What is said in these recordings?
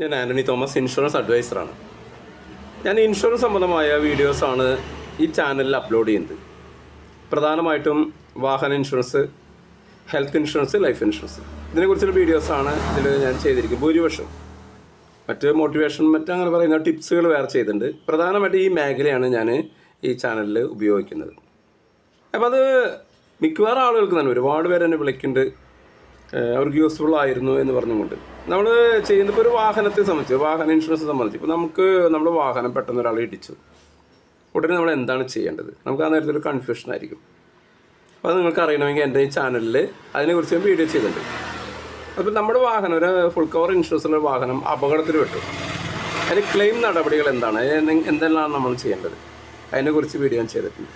ഞാൻ Antony Thomas insurance അഡ്വൈസറാണ്. ഞാൻ insurance സംബന്ധമായ വീഡിയോസാണ് ഈ ചാനലിൽ അപ്ലോഡ് ചെയ്യുന്നത്. പ്രധാനമായിട്ടും വാഹന insurance health insurance life insurance. ഇതിനെക്കുറിച്ചുള്ള വീഡിയോസാണ് ഇതിൽ ഞാൻ ചെയ്തിരിക്കുന്നത്. ഭൂരിപക്ഷം. മറ്റ് മോട്ടിവേഷൻ മറ്റങ്ങനെ പറയുന്ന ടിപ്സുകൾ വേറെ ചെയ്തിട്ടുണ്ട്. പ്രധാനമായിട്ട് ഈ മേഖലയാണ് ഞാൻ ഈ ചാനലിൽ ഉപയോഗിക്കുന്നത്. അപ്പോൾ അത് മിക്കവാറും ആളുകൾക്ക് തന്നെ ഒരുപാട് പേര് എന്നെ വിളിക്കുന്നുണ്ട്. അവർക്ക് യൂസ്ഫുൾ ആയിരുന്നു എന്ന് പറഞ്ഞുകൊണ്ട്. നമ്മൾ ചെയ്യുന്ന ഇപ്പോൾ ഒരു വാഹനത്തെ സംബന്ധിച്ച് വാഹന ഇൻഷുറൻസ് സംബന്ധിച്ച്. ഇപ്പോൾ നമുക്ക് നമ്മുടെ വാഹനം പെട്ടെന്ന് ഒരാൾ ഇടിച്ചു. ഉടനെ നമ്മൾ എന്താണ് ചെയ്യേണ്ടത്? നമുക്ക് ആ നേരത്തിൽ ഒരു കൺഫ്യൂഷൻ ആയിരിക്കും. അപ്പോൾ അത് നിങ്ങൾക്ക് അറിയണമെങ്കിൽ എന്റെ ഈ ചാനലിൽ അതിനെക്കുറിച്ച് ഞാൻ വീഡിയോ ചെയ്തിട്ടുണ്ട്. അപ്പോൾ നമ്മുടെ വാഹനം ഒരു ഫുൾ കവർ ഇൻഷുറൻസുള്ള വാഹനം അപകടത്തിൽ വിട്ടു അതിന് ക്ലെയിം നടപടികൾ എന്താണ്? എന്തെല്ലാം നമ്മൾ ചെയ്യേണ്ടത്? അതിനെക്കുറിച്ച് വീഡിയോ ഞാൻ ചെയ്തിട്ടുണ്ട്.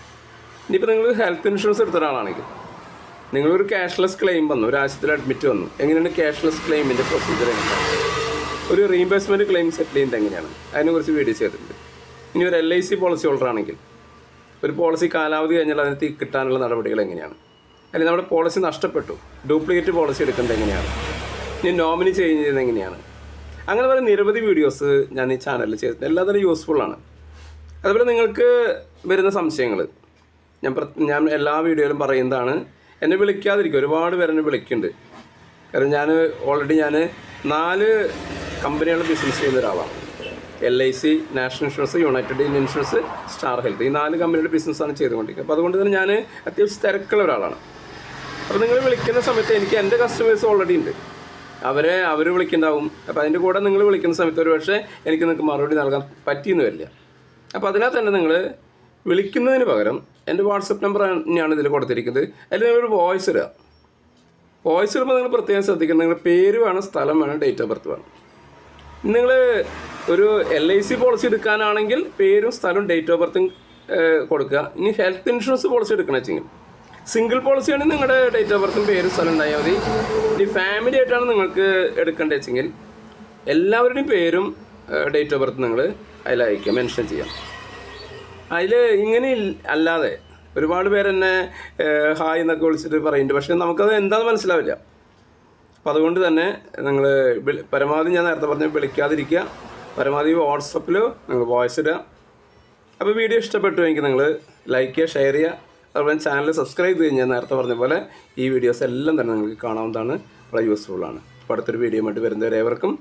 ഇനിയിപ്പോൾ നിങ്ങൾ ഹെൽത്ത് ഇൻഷുറൻസ് എടുത്ത ഒരാളാണെങ്കിൽ നിങ്ങളൊരു ക്യാഷ്ലെസ് ക്ലെയിം വന്നു ഒരു ആശുപത്രിയിൽ അഡ്മിറ്റ് വന്നു. എങ്ങനെയാണ് ക്യാഷ്ലെസ് ക്ലെയിമിന്റെ പ്രൊസീജിയർ എങ്ങനെയാണ് ഒരു റീഇംബേഴ്സ്മെന്റ് ക്ലെയിം സെറ്റിൽ ചെയ്യുന്നത് എങ്ങനെയാണ്? അതിനെക്കുറിച്ച് വീഡിയോ ചെയ്തിട്ടുണ്ട്. ഇനി ഒരു L I C policy holder ആണെങ്കിൽ ഒരു പോളിസി കാലാവധി കഴിഞ്ഞാൽ അതിന് തി- കിട്ടാനുള്ള നടപടികൾ എങ്ങനെയാണ്? അല്ലെങ്കിൽ നമ്മുടെ പോളിസി നഷ്ടപ്പെട്ടു ഡ്യൂപ്ലിക്കേറ്റ് പോളിസി എടുക്കേണ്ടത് എങ്ങനെയാണ്? ഇനി നോമിനി ചേഞ്ച് ചെയ്യുന്നത് എങ്ങനെയാണ്? അങ്ങനെ പറയുന്ന നിരവധി വീഡിയോസ് ഞാൻ ഈ ചാനലിൽ ചെയ്തിട്ടുണ്ട്. എല്ലാം തന്നെ യൂസ്ഫുള്ളാണ് അതുപോലെ നിങ്ങൾക്ക് വരുന്ന സംശയങ്ങൾ ഞാൻ ഞാൻ എല്ലാ വീഡിയോയിലും പറയുന്നതാണ് എന്നെ വിളിക്കാതിരിക്കും. ഒരുപാട് പേരെന്നെ വിളിക്കുന്നുണ്ട്. കാരണം ഞാൻ ഓൾറെഡി ഞാൻ നാല് കമ്പനികളുടെ ബിസിനസ് ചെയ്യുന്ന ഒരാളാണ്. L I C National Insurance United Indian Insurance Star Health ഈ നാല് കമ്പനിയുടെ ബിസിനസ്സാണ് ചെയ്തുകൊണ്ടിരിക്കുന്നത്. അപ്പോൾ അതുകൊണ്ട് തന്നെ ഞാൻ അത്യാവശ്യം തിരക്കുള്ള ഒരാളാണ്. അപ്പോൾ നിങ്ങൾ വിളിക്കുന്ന സമയത്ത് എനിക്ക് എന്റെ കസ്റ്റമേഴ്സ് ഓൾറെഡി ഉണ്ട്. അവരെ അവർ വിളിക്കുന്നുണ്ടാവും. അപ്പോൾ അതിന്റെ കൂടെ നിങ്ങൾ വിളിക്കുന്ന സമയത്ത് ഒരു പക്ഷേ എനിക്ക് നിങ്ങൾക്ക് മറുപടി നൽകാൻ പറ്റിയെന്ന് വരില്ല. അപ്പോൾ അതിനകത്ത് തന്നെ നിങ്ങൾ വിളിക്കുന്നതിന് പകരം എന്റെ വാട്സപ്പ് നമ്പർ തന്നെയാണ് ഇതിൽ കൊടുത്തിരിക്കുന്നത്. അതിൽ നിങ്ങളൊരു വോയിസ് ഇടുക. വോയിസ് ഇടുമ്പോൾ നിങ്ങൾ പ്രത്യേകം ശ്രദ്ധിക്കണം. നിങ്ങളുടെ പേര് വേണം സ്ഥലം വേണം ഡേറ്റ് ഓഫ് ബർത്ത് വേണം. നിങ്ങൾ ഒരു എൽ ഐ സി പോളിസി എടുക്കാനാണെങ്കിൽ പേരും സ്ഥലവും ഡേറ്റ് ഓഫ് ബർത്തും കൊടുക്കുക. ഇനി ഹെൽത്ത് ഇൻഷുറൻസ് പോളിസി എടുക്കണം വെച്ചെങ്കിൽ. സിംഗിൾ പോളിസിയാണ് നിങ്ങളുടെ ഡേറ്റ് ഓഫ് ബർത്തും പേരും സ്ഥലം ഉണ്ടായാൽ മതി. ഇനി ഫാമിലി ആയിട്ടാണ് നിങ്ങൾക്ക് എടുക്കേണ്ടത് വെച്ചെങ്കിൽ എല്ലാവരുടെയും പേരും ഡേറ്റ് ഓഫ് ബർത്ത് നിങ്ങൾ അതിൽ അയക്കുക മെൻഷൻ ചെയ്യാം അതിൽ ഇങ്ങനെ അല്ലാതെ ഒരുപാട് പേരെന്നെ ഹായ് എന്നൊക്കെ വിളിച്ചിട്ട് പറയുന്നുണ്ട് പക്ഷേ നമുക്കത് എന്താണെന്ന് മനസ്സിലാവില്ല. അപ്പം അതുകൊണ്ട് തന്നെ നിങ്ങൾ പരമാവധി ഞാൻ നേരത്തെ പറഞ്ഞ വിളിക്കാതിരിക്കുക. പരമാവധി വാട്സപ്പിൽ നിങ്ങൾ വോയിസ് ഇടുക. അപ്പോൾ വീഡിയോ ഇഷ്ടപ്പെട്ടുവെങ്കിൽ നിങ്ങൾ ലൈക്ക് ചെയ്യുക ഷെയർ ചെയ്യുക. അതുപോലെ ചാനൽ സബ്സ്ക്രൈബ് ചെയ്യുക ഞാൻ നേരത്തെ പറഞ്ഞ പോലെ ഈ വീഡിയോസ് എല്ലാം തന്നെ നിങ്ങൾക്ക് കാണാവുന്നതാണ്. വളരെ യൂസ്ഫുള്ളാണ് അപ്പോൾ അടുത്തൊരു വീഡിയോ ആയിട്ട് വരുന്നവരെ ഏവർക്കും